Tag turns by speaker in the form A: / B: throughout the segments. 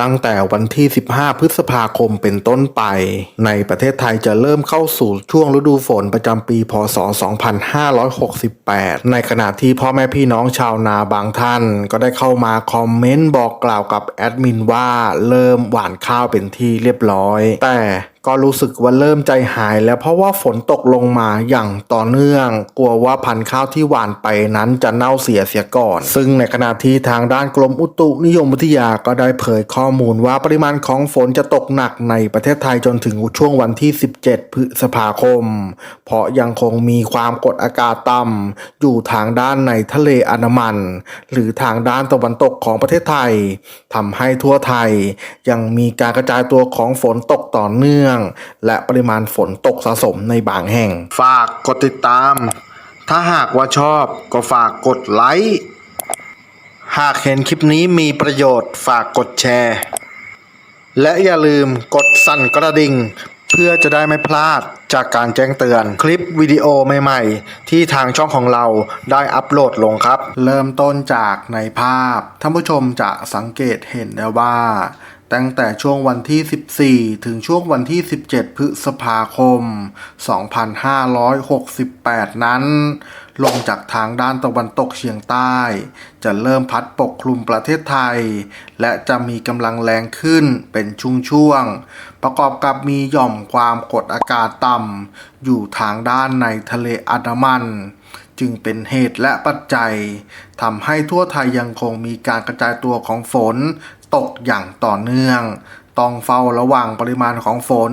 A: ตั้งแต่วันที่ 15 พฤษภาคมเป็นต้นไป ในประเทศไทยจะเริ่มเข้าสู่ช่วงฤดูฝนประจำปี พศ 2568 ในขณะที่พ่อแม่พี่น้องชาวนาบางท่าน ก็ได้เข้ามาคอมเมนต์บอกกล่าวกับแอดมินว่าเริ่มหว่านข้าวเป็นที่เรียบร้อย แต่ก็รู้สึกว่าเริ่มใจหายแล้วเพราะว่าฝนตกลงมาอย่างต่อเนื่อง กลัวว่าพันธุ์ข้าวที่หวานไปนั้นจะเน่าเสียเสียก่อน ซึ่งในขณะที่ทางด้านกรมอุตุนิยมวิทยาก็ได้เผยข้อมูลว่าปริมาณของฝนจะตกหนักในประเทศไทยจนถึงช่วงวันที่ 17 พฤษภาคม เพราะยังคงมีความกดอากาศต่ำอยู่ทางด้านในทะเลอันมัน หรือทางด้านตะวันตกของประเทศไทยทำให้ทั่วไทย ยังมีการกระจายตัวของฝนตกต่อเนื่องและปริมาณฝนตกสะสมในบางแห่ง ฝากกดติดตาม ถ้าหากว่าชอบก็ฝากกดไลค์หากเห็นคลิปนี้มีประโยชน์ฝากกดแชร์ และอย่าลืมกดสั่นกระดิ่ง เพื่อจะได้ไม่พลาดจากการแจ้งเตือน คลิปวิดีโอใหม่ๆ ที่ทางช่องของเราได้อัปโหลดลงครับ เริ่มต้นจากในภาพท่านผู้ชมจะสังเกตเห็นได้ว่า ตั้งแต่ช่วงวันที่ 14 ถึงช่วงวันที่ 17 พฤษภาคม 2568 นั้น ลงจากทางด้านตะวันตกเฉียงใต้ จะเริ่มพัดปกคลุมประเทศไทย และจะมีกำลังแรงขึ้นเป็นช่วงๆ ประกอบกับมีหย่อมความกดอากาศต่ำอยู่ทางด้านในทะเลอันดามันจึงเป็นเหตุและปัจจัยทำให้ทั่วไทยยังคงมีการกระจายตัวของฝน ตกอย่างต่อเนื่อง ต้องเฝ้าระวังปริมาณของฝน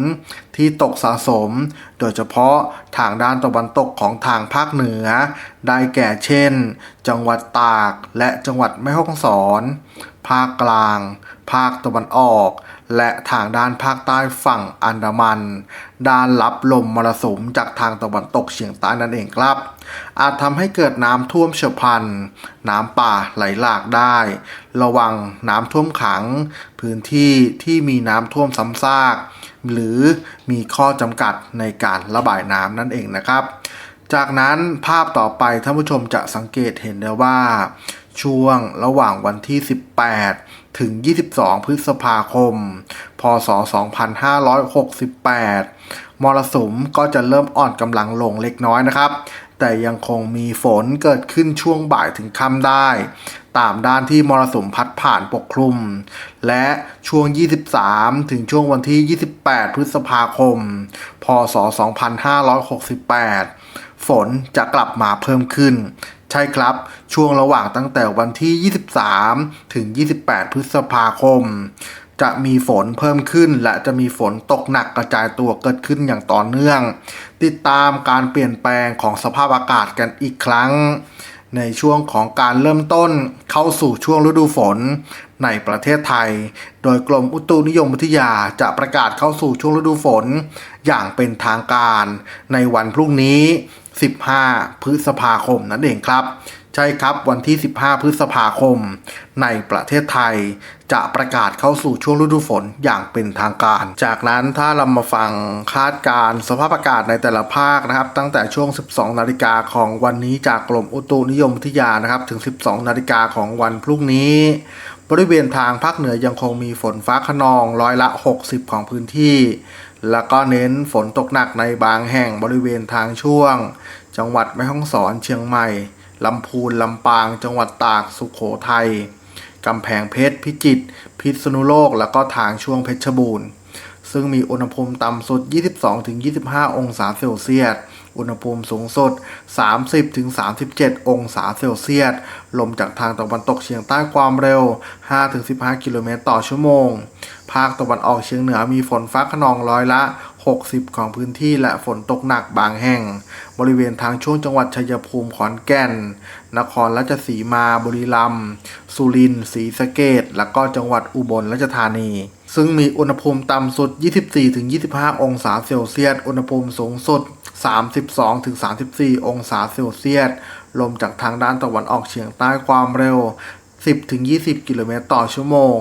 A: ที่ตกสะสม โดยเฉพาะทางด้านตะวันตกของทางภาคเหนือ ได้แก่เช่น จังหวัดตากและจังหวัดแม่ฮ่องสอน ภาคกลาง ภาคตะวันออก และทางด้านภาคใต้ฝั่งอันดามัน ด้านรับลมมรสุมจากทางตะวันตกเฉียงใต้นั่นเองครับ อาจทำให้เกิดน้ำท่วมเฉียบพลัน น้ำป่าไหลหลากได้ ระวังน้ำท่วมขัง พื้นที่ที่มีน้ำท่วมซ้ำซาก หรือมีข้อจำกัดในการระบายน้ำนั่นเองนะครับ จากนั้นภาพต่อไปท่านผู้ชมจะสังเกตเห็นได้ว่า ช่วงระหว่างวันที่ 18 ถึง 22 พฤษภาคม พศ 2568 มรสุมก็จะเริ่มอ่อนกำลังลงเล็กน้อยนะครับ แต่ยังคงมีฝนเกิดขึ้นช่วงบ่ายถึงค่ำได้ ตามด้านที่มรสุมพัดผ่านปกคลุม และช่วง 23 ถึงช่วงวันที่ 28 พฤษภาคม พศ 2568 ฝนจะกลับมาเพิ่มขึ้น ใช่ครับ ช่วงระหว่างตั้งแต่วันที่ 23 ถึง 28 พฤษภาคม จะมีฝนเพิ่มขึ้น และจะมีฝนตกหนักกระจายตัวเกิดขึ้นอย่างต่อเนื่อง ติดตามการเปลี่ยนแปลงของสภาพอากาศกันอีกครั้ง ในช่วงของการเริ่มต้นเข้าสู่ช่วงฤดูฝนในประเทศไทย โดยกรมอุตุนิยมวิทยาจะประกาศเข้าสู่ช่วงฤดูฝน อย่างเป็นทางการในวันพรุ่งนี้ 15 พฤษภาคมนั่นเองครับ ใช่ครับวันที่ 15 พฤษภาคม ในประเทศไทย จะประกาศเข้าสู่ช่วงฤดูฝนอย่างเป็นทางการ จากนั้นถ้าเรามาฟังคาดการณ์สภาพอากาศในแต่ละภาคนะครับ ตั้งแต่ช่วง 12 นาฬิกาของวันนี้จากกรมอุตุนิยมวิทยานะครับ ถึง 12 นาฬิกาของวันพรุ่งนี้ บริเวณทางภาคเหนือยังคงมีฝนฟ้าขนองร้อยละ 60 ของพื้นที่ แล้วก็เน้นฝนตกหนักในบางแห่งบริเวณทางช่วง จังหวัดแม่ฮ่องสอนเชียงใหม่ลำพูนลำปาง จังหวัดตากสุขโขทัย กำแพงเพชร พิจิตร พิษณุโลก แล้วก็ทางช่วงเพชรบูรณ์ ซึ่งมีอุณหภูมิต่ำสุด 22-25 องศาเซลเซียส อุณหภูมิสูงสุด 30-37 องศาเซลเซียส ลมจากทางตะวันตกเฉียงใต้ความเร็ว 5-15 กิโลเมตรต่อชั่วโมง ภาคตะวันออกเฉียงเหนือมีฝนฟ้าขนองร้อยละ 60 ของพื้นที่และฝนตกหนักบางแห่ง บริเวณทางช่วงจังหวัดชัยภูมิขอนแก่น นครราชสีมาบุรีรัมย์สุรินทร์ศรีสะเกดและก็จังหวัดอุบลราชธานี ซึ่งมีอุณหภูมิต่ำสุด 24-25 องศาเซลเซียส อุณหภูมิสูงสุด 32-34 องศาเซลเซียส ลมจากทางด้านตะวันออกเฉียงใต้ความเร็ว 10-20 กิโลเมตรต่อชั่วโมง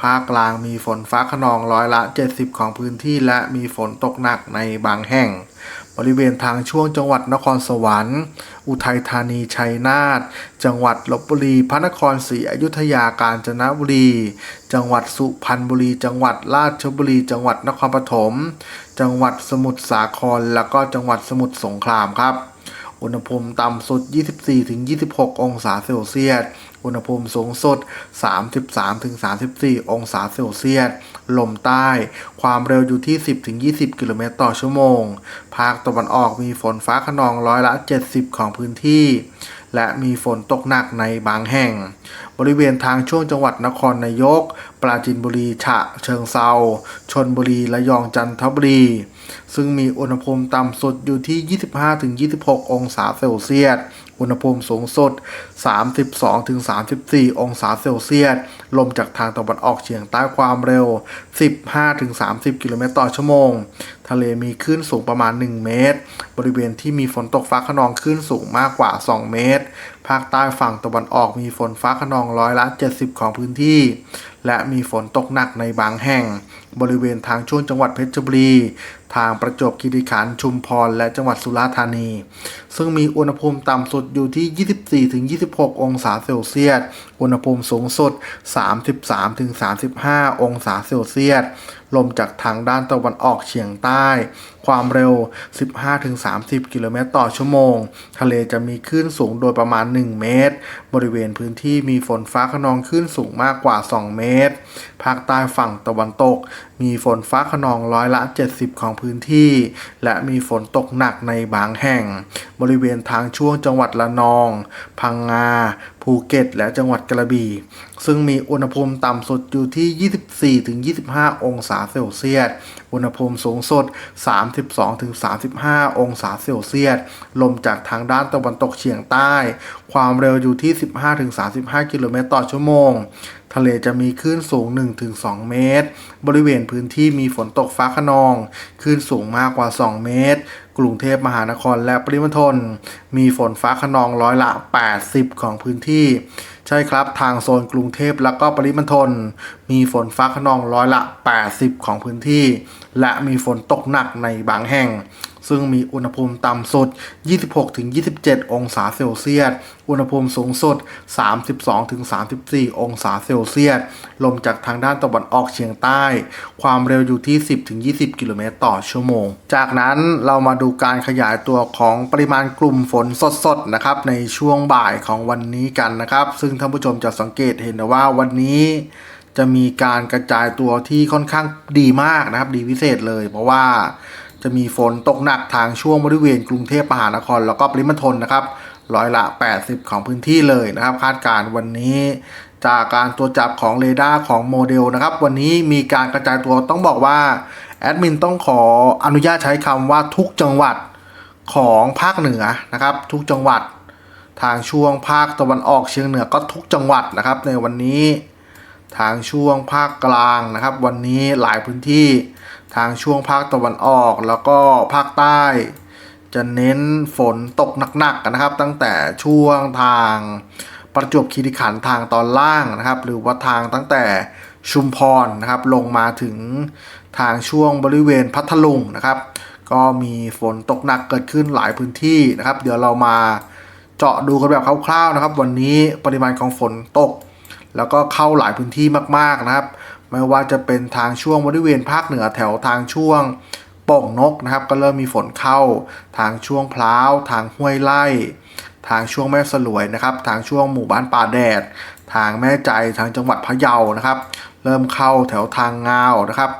A: ภาคกลางมีฝนฟ้าขนองร้อยละ 70 ของพื้นที่และมีฝนตกหนักในบางแห่ง บริเวณทางช่วงจังหวัดนครสวรรค์ อุทัยธานีชัยนาท จังหวัดลบบุรี พระนครศรีอยุธยากาญจนบุรี จังหวัดสุพรรณบุรี จังหวัดราชบุรี จังหวัดนครปฐม จังหวัดสมุทรสาคร แล้วก็จังหวัดสมุทรสงครามครับ อุณหภูมิต่ำสุด 24-26 องศาเซลเซียส อุณหภูมิสูงสุด 33-34 องศาเซลเซียส ลมใต้ ความเร็วอยู่ที่ 10-20 กิโลเมตรต่อชั่วโมง ภาคตะวันออกมีฝนฟ้าขนองร้อยละ 70 ของพื้นที่ และมีฝนตกหนักในบางแห่ง บริเวณทางช่วงจังหวัดนครนายก ปราจีนบุรี ฉะเชิงเซาชนบุรีระยองจันทบุรี ซึ่งมีอุณหภูมิต่ำสุดอยู่ที่ 25-26 องศาเซลเซียสอุณหภูมิสูงสุด 32-34 องศาเซลเซียส ลมจากทางตะวันออกเฉียงใต้ความเร็ว 15-30 กิโลเมตรต่อชั่วโมง ทะเลมีคลื่นสูงประมาณ 1 เมตร บริเวณที่มีฝนตกฟ้าขนองคลื่นสูงมากกว่า 2 เมตร ภาคใต้ฝั่งตะวันออกมีฝนฟ้าขนองร้อยละ 70 ของพื้นที่ และมีฝนตกหนักในบางแห่ง บริเวณทางช่วงจังหวัดเพชรบุรี ทางประจวบคีรีขันธ์ชุมพร และจังหวัดสุราษฎร์ธานี ซึ่งมีอุณหภูมิต่ำสุดอยู่ที่ 24-26 องศาเซลเซียส อุณหภูมิสูงสุด 33-35 องศาเซลเซียส ลมจากทางด้านตะวันออกเฉียงใต้ ความเร็ว 15-30 กิโลเมตรต่อชั่วโมง ทะเลจะมีคลื่นสูงโดยประมาณ 1 เมตร บริเวณพื้นที่มีฝนฟ้าขนองคลื่นสูงมากกว่า 2 เมตร ภาคใต้ฝั่งตะวันตก มีฝนฟ้าขนองร้อยละ 70 ของพื้นที่ และมีฝนตกหนักในบางแห่ง บริเวณทางช่วงจังหวัดละนอง พังงา ภูเก็ต และจังหวัดกระบี่ ซึ่งมีอุณหภูมิต่ำสุดอยู่ที่ 24-25 องศาเซลเซียสอุณหภูมิสูงสุด 32-35 องศาเซลเซียส ลมจากทางด้านตะวันตกเฉียงใต้ ความเร็วอยู่ที่ 15-35 กิโลเมตรต่อชั่วโมง ทะเลจะมีคลื่นสูง 1-2 เมตร บริเวณพื้นที่มีฝนตกฟ้าขนอง คลื่นสูงมากกว่า 2 เมตร กรุงเทพมหานครและปริมณฑล มีฝนฟ้าขนองร้อยละ 80 ของพื้นที่ ใช่ครับทางโซนกรุงเทพแล้วก็ปริมณฑลมีฝนฟ้าขนองร้อยละ 80 ของพื้นที่ และมีฝนตกหนักในบางแห่ง ซึ่งมีอุณหภูมิต่ำสุด 26-27 องศาเซลเซียส อุณหภูมิสูงสุด 32-34 องศาเซลเซียส ลมจากทางด้านตะวันออกเฉียงใต้ ความเร็วอยู่ที่ 10-20 กิโลเมตรต่อชั่วโมง จากนั้นเรามาดูการขยายตัวของปริมาณกลุ่มฝนสดๆนะครับในช่วงบ่ายของวันนี้กันนะครับ ซึ่งท่านผู้ชมจะสังเกตเห็นนะว่าวันนี้จะมีการกระจายตัวที่ค่อนข้างดีมากนะครับ ดีพิเศษเลย เพราะว่า จะมีฝนตกหนักทางช่วงบริเวณกรุงเทพมหานคร แล้วก็ปริมณฑลนะครับร้อยละ 80 ของพื้นที่เลยนะครับ คาดการณ์วันนี้จากการตรวจจับของเรดาร์ของโมเดลนะครับ วันนี้มีการกระจายตัวต้องบอกว่า แอดมินต้องขออนุญาตใช้คำว่าทุกจังหวัดของภาคเหนือนะครับ ทุกจังหวัด ทางช่วงภาคตะวันออกเฉียงเหนือก็ทุกจังหวัดนะครับ ในวันนี้ทางช่วงภาคกลางนะครับ วันนี้หลายพื้นที่ ทางช่วงภาคตะวันออกแล้วก็ภาคใต้ จะเน้นฝนตกหนักๆกันนะครับ ตั้งแต่ช่วงทางประจวบคีรีขันธ์ทางตอนล่างนะครับ หรือว่าทางตั้งแต่ชุมพรนะครับ ลงมาถึงทางช่วงบริเวณพัทลุงนะครับ ก็มีฝนตกหนักเกิดขึ้นหลายพื้นที่นะครับ เดี๋ยวเรามาเจาะดูกันแบบคร่าวๆนะครับ วันนี้ปริมาณของฝนตก แล้วก็เข้าหลายพื้นที่มากๆนะครับ ไม่ว่าจะเป็นทางช่วงบริเวณภาคเหนือแถวทางช่วงโป่งนกนะครับ ก็เริ่มมีฝนเข้า ทางช่วงพล้าว ทางห้วยไล่ ทางช่วงแม่สลวยนะครับ ทางช่วงหมู่บ้านป่าแดด ทางแม่ใจทางจังหวัดพะเยานะครับ เริ่มเข้าแถวทางงาวนะครับ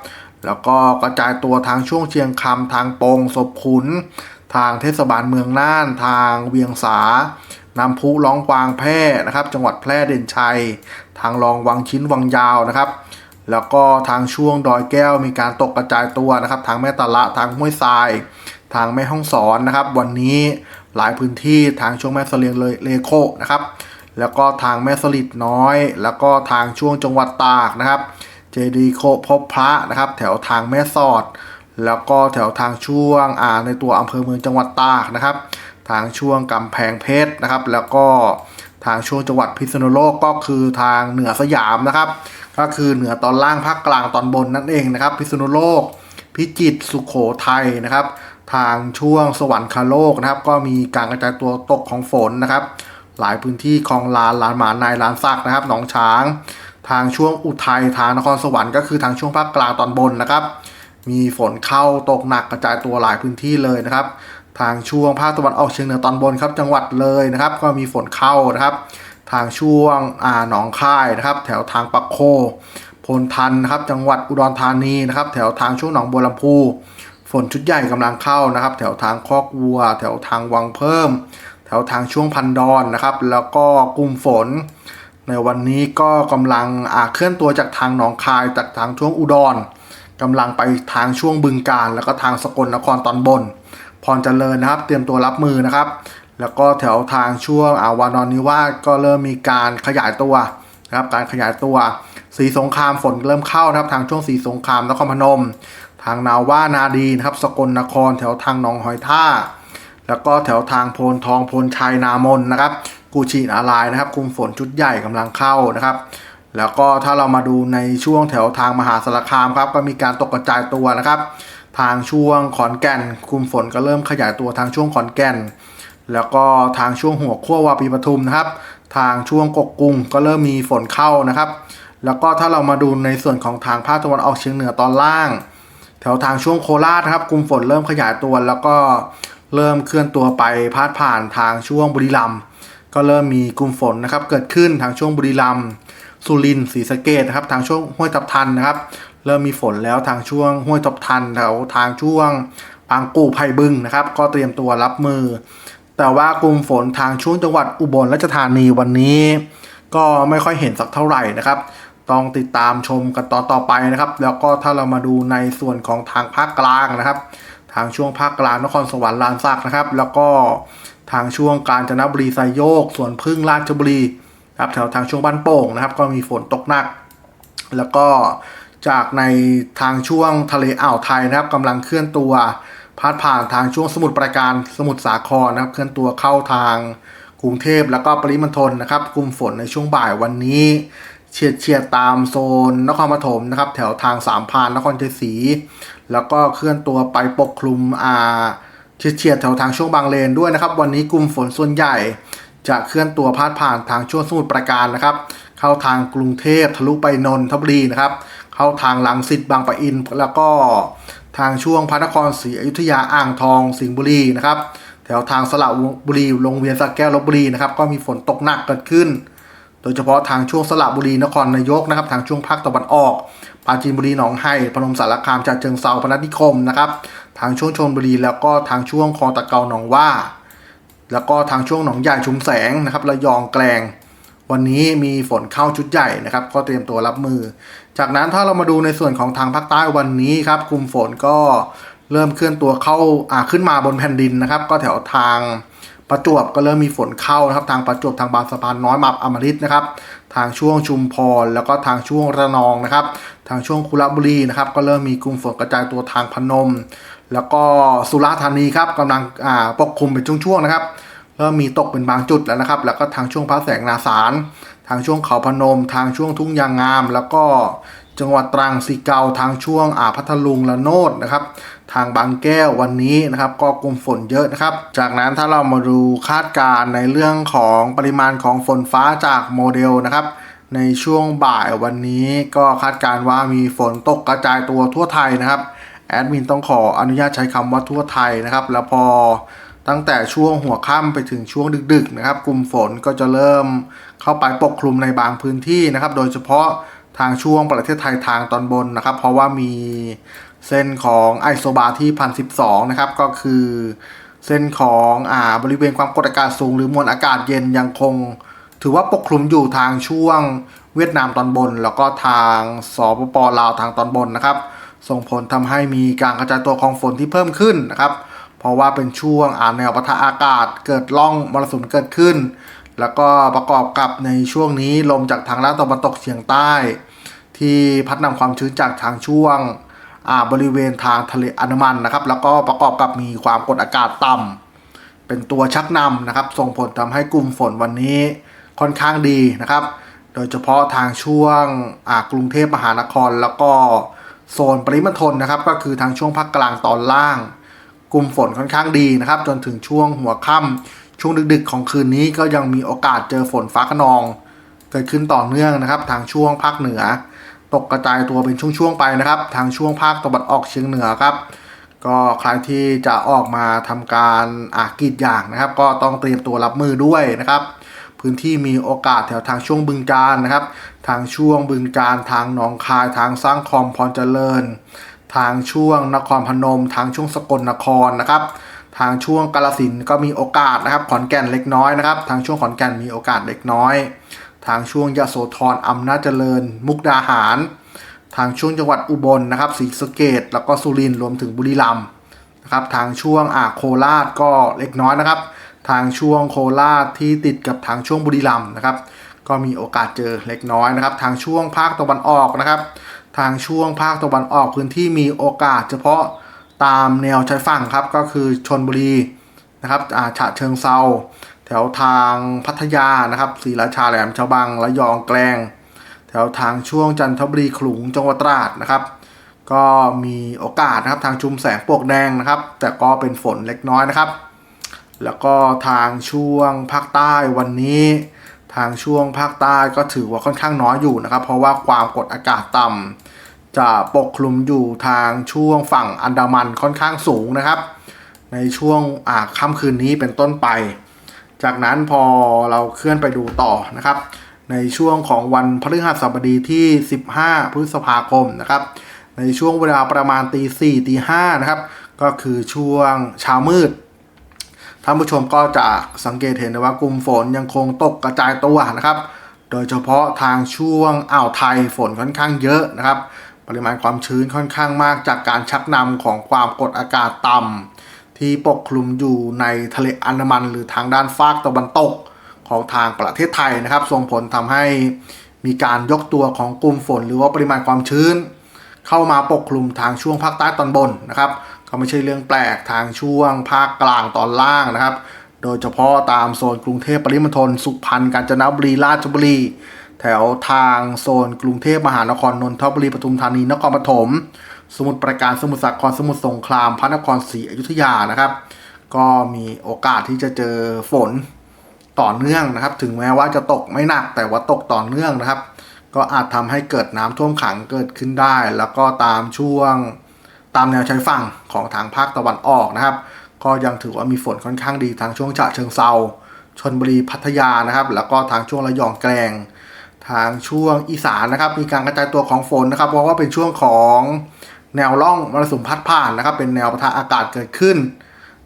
A: แล้วก็กระจายตัวทางช่วงเชียงคำทางปงศพขุน ทางเทศบาลเมืองน่าน ทางเวียงสาน้ำพุร้องกวางแพร่นะครับ จังหวัดแพร่เด่นชัย ทางรองวังชิ้นวังยาวนะครับ แล้วก็ทางช่วงดอยแก้วมีการตกกระจายตัวนะครับ ทางแม่ตะละทางห้วยทราย ทางแม่ห้องสอนนะครับ วันนี้หลายพื้นที่ทางช่วงแม่เสลียงเลยเลโคนะครับ แล้วก็ทางแม่สลิดน้อย แล้วก็ทางช่วงจังหวัดตากนะครับ เจดีโคพบพระนะครับ แถวทางแม่สอด แล้วก็แถวทางช่วงอ่าในตัวอำเภอเมืองจังหวัดตากนะครับ ทางช่วงกำแพงเพชรนะครับ แล้วก็ทางช่วงจังหวัดพิษณุโลกก็คือทางเหนือสยามนะครับ ก็คือเหนือตอนล่างภาคกลางตอนบนนั่นเองนะครับ พิษณุโลก พิจิตรสุขโขทัยนะครับ ทางช่วงสวรรคโลกนะครับ ก็มีการกระจายตัวตกของฝนนะครับ หลายพื้นที่คลองลานลานหมานายลานซักนะครับหนองช้าง ทางช่วงอุทัยทางนครสวรรค์ก็คือทางช่วงภาคกลางตอนบนนะครับ มีฝนเข้าตกหนักกระจายตัวหลายพื้นที่เลยนะครับ ทางช่วงภาคตะวันออกเฉียงเหนือตอนบนครับจังหวัดเลยนะครับ ก็มีฝนเข้านะครับ ทางช่วงอ่าหนองคายนะครับ แถวทางปักโคโพนทันนะครับ จังหวัดอุดรธานีนะครับ แถวทางช่วงหนองบัวลำพูฝนชุดใหญ่กำลังเข้านะครับ แถวทางคอกวัว แถวทางวังเพิ่ม แถวทางช่วงพันดอนนะครับ แล้วก็กลุ่มฝน ในวันนี้ก็กำลังอ่าเคลื่อนตัวจากทางหนองคายจากทางช่วงอุดรกำลังไปทางช่วงบึงการ แล้วก็ทางสกลนครตอนบนพรเจริญนะครับ เตรียมตัวรับมือนะครับ แล้วก็แถวทางช่วงอาวานอนนิวาสก็เริ่มมีการขยายตัวนะครับการขยายตัว สีสงครามฝนเริ่มเข้านะครับทางช่วงสีสงครามนครพนม ทางนาว่านาดีนะครับสกลนครแถวทางหนองหอยท่า แล้วก็แถวทางโพนทองโพนชัยนามนนะครับกูชีนารายนะครับคุมฝนชุดใหญ่กำลังเข้านะครับ แล้วก็ถ้าเรามาดูในช่วงแถวทางมหาสารคามครับก็มีการตกกระจายตัวนะครับ ทางช่วงขอนแก่นคุมฝนก็เริ่มขยายตัวทางช่วงขอนแก่น แล้วก็ทางช่วงหัวขั้ววาปีปทุมนะครับ ทางช่วงกกกุงก็เริ่มมีฝนเข้านะครับ แล้วก็ถ้าเรามาดูในส่วนของทางภาคตะวันออกเฉียงเหนือตอนล่าง แถวทางช่วงโคราชนะครับกลุ่มฝนเริ่มขยายตัว แล้วก็เริ่มเคลื่อนตัวไปพาดผ่านทางช่วงบุรีรัมย์ก็เริ่มมีกลุ่มฝนนะครับ เกิดขึ้นทางช่วงบุรีรัมย์สุรินทร์ศรีสะเกดนะครับ ทางช่วงห้วยทับทันนะครับ เริ่มมีฝนแล้วทางช่วงห้วยทับทันแถวทางช่วงปางกู่ไผ่บึงนะครับ ก็เตรียมตัวรับมือ แต่ว่ากลุ่มฝนทางช่วงจังหวัดอุบลราชธานีวันนี้ ก็ไม่ค่อยเห็นสักเท่าไหร่นะครับ ต้องติดตามชมกันต่อต่อไปนะครับ แล้วก็ถ้าเรามาดูในส่วนของทางภาคกลางนะครับ ทางช่วงภาคกลางนครสวรรค์ลานซักนะครับ แล้วก็ทางช่วงกาญจนบุรีไซโยกสวนพึ่งราชบุรีครับแถวทางช่วงบ้านโป่งนะครับ ก็มีฝนตกหนัก แล้วก็จากในทางช่วงทะเลอ่าวไทยนะครับกำลังเคลื่อนตัว พาดผ่านทางช่วงสมุทรปราการสมุทรสาครนะครับ เคลื่อนตัวเข้าทางกรุงเทพแล้วก็ปริมณฑลนะครับกลุ่มฝนในช่วงบ่ายวันนี้ เฉียดเฉียดตามโซนนครปฐมนะครับ แถวทางสามพานนครชัยศรีแล้วก็เคลื่อนตัวไปปกคลุมอ่าเฉียดเฉียดแถวทางช่วงบางเลนด้วยนะครับ วันนี้กลุ่มฝนส่วนใหญ่ จะเคลื่อนตัวพาดผ่านทางช่วงสมุทรปราการนะครับ เข้าทางกรุงเทพทะลุไปนนทบุรีนะครับ เข้าทางลังสิตบางปะอินแล้วก็ ทางช่วงพระนครศรีอยุธยาอ่างทองสิงห์บุรีนะครับแถวทางสระบุรีวงเวียนสระแก้วลบบุรีนะครับก็มีฝนตกหนักเกิดขึ้น โดยเฉพาะทางช่วงสระบุรีนครนายกนะครับทางช่วงภาคตะวันออกปราจีนบุรีหนองไห่พนมสารคามจากเชิงเซาพนัสนิคมนะครับทางช่วงชลบุรีแล้วก็ทางช่วงคลองตะเกาหนองว่า แล้วก็ทางช่วงหนองใหญ่ชุมแสงนะครับระยองแกลง วันนี้มีฝนเข้าชุดใหญ่นะครับก็เตรียมตัวรับมือ จากนั้นถ้าเรามาดูในส่วนของทางภาคใต้วันนี้ครับกลุ่มฝนก็เริ่มเคลื่อนตัวเข้าอ่าขึ้นมาบนแผ่นดินนะครับ ก็แถวทางประจวบก็เริ่มมีฝนเข้านะครับ ทางประจวบทางบางสะพานน้อยมับอมฤตนะครับ ทางช่วงชุมพรแล้วก็ทางช่วงระนองนะครับ ทางช่วงคุระบุรีนะครับ ก็เริ่มมีกลุ่มฝนกระจายตัวทางพนม แล้วก็สุราษฎร์ธานีครับกำลังอ่าปกคลุมเป็นช่วงๆนะครับเริ่มมีตกเป็นบางจุดแล้วนะครับ แล้วก็ทางช่วงพระแสงนาสาร ทางช่วงเขาพนม ทางช่วงทุ่งยางงาม แล้วก็จังหวัดตรังสีเกาทางช่วงอ่าพัทลุงละโนดนะครับ ทางบางแก้ววันนี้นะครับ ก็กลุ่มฝนเยอะนะครับ จากนั้นถ้าเรามาดูคาดการณ์ในเรื่องของปริมาณของฝนฟ้าจากโมเดลนะครับในช่วงบ่ายวันนี้ก็คาดการณ์ว่ามีฝนตกกระจายตัวทั่วไทยนะครับ แอดมินต้องขออนุญาตใช้คำว่าทั่วไทยนะครับ แล้วพอ ตั้งแต่ช่วงหัวค่ำไปถึงช่วงดึกๆนะครับ กลุ่มฝนก็จะเริ่มเข้าไปปกคลุมในบางพื้นที่นะครับ โดยเฉพาะทางช่วงประเทศไทยทางตอนบนนะครับ เพราะว่ามีเส้นของไอโซบาที่พันสิบสองนะครับ ก็คือเส้นของอ่าบริเวณความกดอากาศสูง หรือมวลอากาศเย็นยังคง ถือว่าปกคลุมอยู่ทางช่วงเวียดนามตอนบน แล้วก็ทางสปปลาวทางตอนบนนะครับ ส่งผลทำให้มีการกระจายตัวของฝนที่เพิ่มขึ้นนะครับ เพราะว่าเป็นช่วงอ่าแนวปะทะอากาศเกิดล่องมรสุมเกิดขึ้น แล้วก็ประกอบกับในช่วงนี้ลมจากทางด้านตะวันตกเฉียงใต้ ที่พัดนำความชื้นจากทางช่วงอ่าบริเวณทางทะเลอันมันนะครับ แล้วก็ประกอบกับมีความกดอากาศต่ำเป็นตัวชักนำนะครับ ส่งผลทำให้กลุ่มฝนวันนี้ค่อนข้างดีนะครับ โดยเฉพาะทางช่วงอ่ากรุงเทพมหานคร แล้วก็โซนปริมณฑลนะครับ ก็คือทางช่วงภาคกลางตอนล่าง กลุ่มฝนค่อนข้างดีนะครับ จนถึงช่วงหัวค่ำช่วงดึกๆ ของคืนนี้ก็ยังมีโอกาสเจอฝนฟ้าขนอง เกิดขึ้นต่อเนื่องนะครับ ทางช่วงภาคเหนือ ตกกระจายตัวเป็นช่วงๆไปนะครับ ทางช่วงภาคตะวันออกเฉียงเหนือครับ ก็ใครที่จะออกมาทำการอากรีดยางนะครับ ก็ต้องเตรียมตัวรับมือด้วยนะครับ พื้นที่มีโอกาสแถวทางช่วงบึงการนะครับ ทางช่วงบึงการทางหนองคายทางสร้างคอมพรเจริญ ทางช่วงนครพนม ทางช่วงสกลนครนะครับ ทางช่วงกาลสินก็มีโอกาสนะครับ ขอนแก่นเล็กน้อยนะครับ ทางช่วงขอนแก่นมีโอกาสเล็กน้อย ทางช่วงยโสธรอำนาจเจริญ มุกดาหาร ทางช่วงจังหวัดอุบลนะครับศรีสะเกดแล้วก็สุรินทร์รวมถึงบุรีรัมย์นะครับ ทางช่วงอ่าโคราชก็เล็กน้อยนะครับ ทางช่วงโคราชที่ติดกับทางช่วงบุรีรัมย์นะครับ ก็มีโอกาสเจอเล็กน้อยนะครับ ทางช่วงภาคตะวันออกนะครับ ทางช่วงภาคตะวันออกพื้นที่มีโอกาสเฉพาะตามแนวชายฝั่งครับก็คือชนบุรีนะครับอ่าฉะเชิงเซาแถวทางพัทยานะครับศรีราชาแหลมฉบังระยองแกลง แถวทางช่วงจันทบุรีขลุงจังหวัดตราดนะครับ ก็มีโอกาสนะครับทางชุมแสงปวกแดงนะครับ แต่ก็เป็นฝนเล็กน้อยนะครับ แล้วก็ทางช่วงภาคใต้วันนี้ ทางช่วงภาคใต้ก็ถือว่าค่อนข้างน้อยอยู่นะครับ เพราะว่าความกดอากาศต่ำจะปกคลุมอยู่ทางช่วงฝั่งอันดามันค่อนข้างสูงนะครับ ในช่วงอ่าค่ำคืนนี้เป็นต้นไป จากนั้นพอเราเคลื่อนไปดูต่อนะครับ ในช่วงของวันพฤหัสบดีที่ 15 พฤษภาคมนะครับ ในช่วงเวลาประมาณตีสี่ตีห้านะครับ ก็คือช่วงเช้ามืด ท่านผู้ชมก็จะสังเกตเห็นได้ว่ากลุ่มฝนยังคงตกกระจายตัวนะครับ โดยเฉพาะทางช่วงอ่าวไทยฝนค่อนข้างเยอะนะครับ ปริมาณความชื้นค่อนข้างมากจากการชักนำของความกดอากาศต่ำที่ปกคลุมอยู่ในทะเลอันดามัน หรือทางด้านฟากตะวันตกของทางประเทศไทยนะครับ ส่งผลทำให้มีการยกตัวของกลุ่มฝน หรือว่าปริมาณความชื้น เข้ามาปกคลุมทางช่วงภาคใต้ตอนบนนะครับ ก็ไม่ใช่เรื่องแปลกทางช่วงภาคกลางตอนล่างนะครับ โดยเฉพาะตามโซนกรุงเทพปริมณฑลสุพรรณกาญจนบุรีราชบุรี แถวทางโซนกรุงเทพมหานครนนทบุรีปทุมธานีนครปฐมสมุทรปราการสมุทรสาครสมุทรสงครามพระนครศรีอยุธยานะครับ ก็มีโอกาสที่จะเจอฝนต่อเนื่องนะครับ ถึงแม้ว่าจะตกไม่หนักแต่ว่าตกต่อเนื่องนะครับ ก็อาจทำให้เกิดน้ำท่วมขังเกิดขึ้นได้ แล้วก็ตามช่วง ตามแนวชายฝั่งของทางภาคตะวันออกนะครับ ก็ยังถือว่ามีฝนค่อนข้างดีทางช่วงฉะเชิงเซาชนบุรีพัทยานะครับ แล้วก็ทางช่วงระยองแกลง ทางช่วงอีสานนะครับ มีการกระจายตัวของฝนนะครับ เพราะว่าเป็นช่วงของแนวร่องมรสุมพัดผ่านนะครับ เป็นแนวปะทะอากาศเกิดขึ้น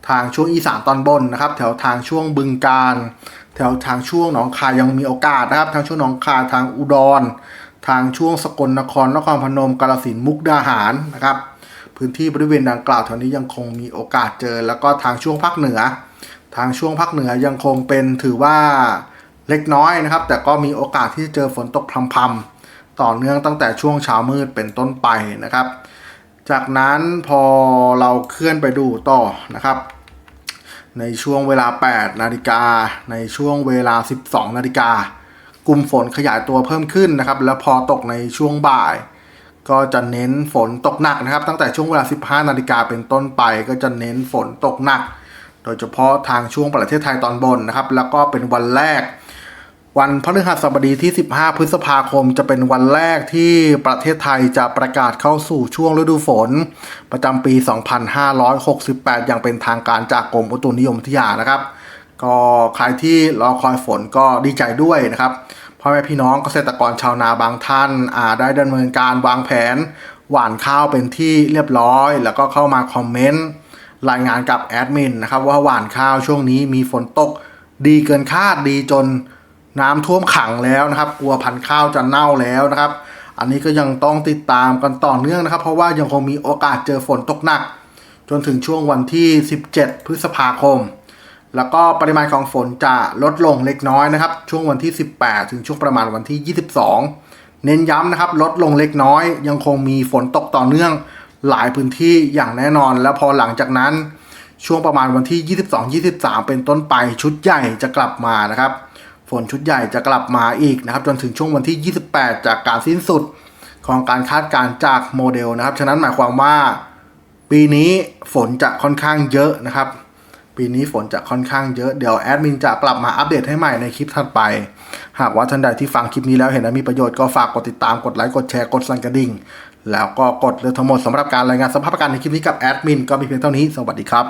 A: ทางช่วงอีสานตอนบนนะครับ แถวทางช่วงบึงการ แถวทางช่วงหนองคายยังมีโอกาสนะครับ ทางช่วงหนองคายทางอุดร ทางช่วงสกลนครนครพนมกาฬสินธุ์มุกดาหารนะครับ พื้นที่บริเวณดังกล่าวแถวนี้ยังคงมีโอกาสเจอ แล้วก็ทางช่วงภาคเหนือ ทางช่วงภาคเหนือยังคงเป็นถือว่าเล็กน้อยนะครับ แต่ก็มีโอกาสที่จะเจอฝนตกพรำๆต่อเนื่องตั้งแต่ช่วงเช้ามืดเป็นต้นไปนะครับ จากนั้นพอเราเคลื่อนไปดูต่อนะครับ ในช่วงเวลา 8 นาฬิกา ในช่วงเวลา 12 นาฬิกากลุ่มฝนขยายตัวเพิ่มขึ้นนะครับ แล้วพอตกในช่วงบ่าย ก็จะเน้นฝนตกหนักนะครับ ตั้งแต่ช่วงเวลา 15 นาฬิกาเป็นต้นไปก็จะเน้นฝนตกหนัก โดยเฉพาะทางช่วงประเทศไทยตอนบนนะครับ แล้วก็เป็นวันแรก วันพฤหัสบดีที่ 15 พฤษภาคม จะเป็นวันแรกที่ประเทศไทยจะประกาศเข้าสู่ช่วงฤดูฝน ประจำปี 2568 อย่างเป็นทางการจากกรมอุตุนิยมวิทยานะครับ ก็ใครที่รอคอยฝนก็ดีใจด้วยนะครับ พ่อแม่พี่น้องเกษตรกรชาวนาบางท่านอาได้ดำเนินการวางแผน หว่านข้าวเป็นที่เรียบร้อย แล้วก็เข้ามาคอมเมนต์รายงานกับแอดมินนะครับว่าหว่านข้าวช่วงนี้มีฝนตก ดีเกินคาดดีจนน้ำท่วมขังแล้วนะครับ กลัวพันธุ์ข้าวจะเน่าแล้วนะครับ อันนี้ก็ยังต้องติดตามกันต่อเนื่องนะครับ เพราะว่ายังคงมีโอกาสเจอฝนตกหนัก จนถึงช่วงวันที่ 17 พฤษภาคม แล้วก็ปริมาณของฝนจะลดลงเล็กน้อยนะครับ ช่วงวันที่ 18 ถึงช่วงประมาณวันที่ 22 เน้นย้ำนะครับ ลดลงเล็กน้อย ยังคงมีฝนตกต่อเนื่องหลายพื้นที่อย่างแน่นอน แล้วพอหลังจากนั้น ช่วงประมาณวันที่ 22-23 เป็นต้นไปชุดใหญ่จะกลับมานะครับ ฝนชุดใหญ่จะกลับมาอีกนะครับ จนถึงช่วงวันที่ 28 จากการสิ้นสุดของการคาดการณ์จากโมเดลนะครับ ฉะนั้นหมายความว่า ปีนี้ฝนจะค่อนข้างเยอะนะครับ ปีนี้ฝนจะค่อนข้างเยอะ เดี๋ยวแอดมินจะกลับมาอัปเดตให้ใหม่ในคลิปถัดไป หากว่าท่านใดที่ฟังคลิปนี้แล้วเห็นว่ามีประโยชน์ก็ฝากกดติดตามกดไลค์กดแชร์กดสั่นกระดิ่ง แล้วก็กดเลือกทั้งหมดสำหรับการรายงานสภาพอากาศในคลิปนี้กับแอดมินก็มีเพียงเท่านี้สวัสดีครับ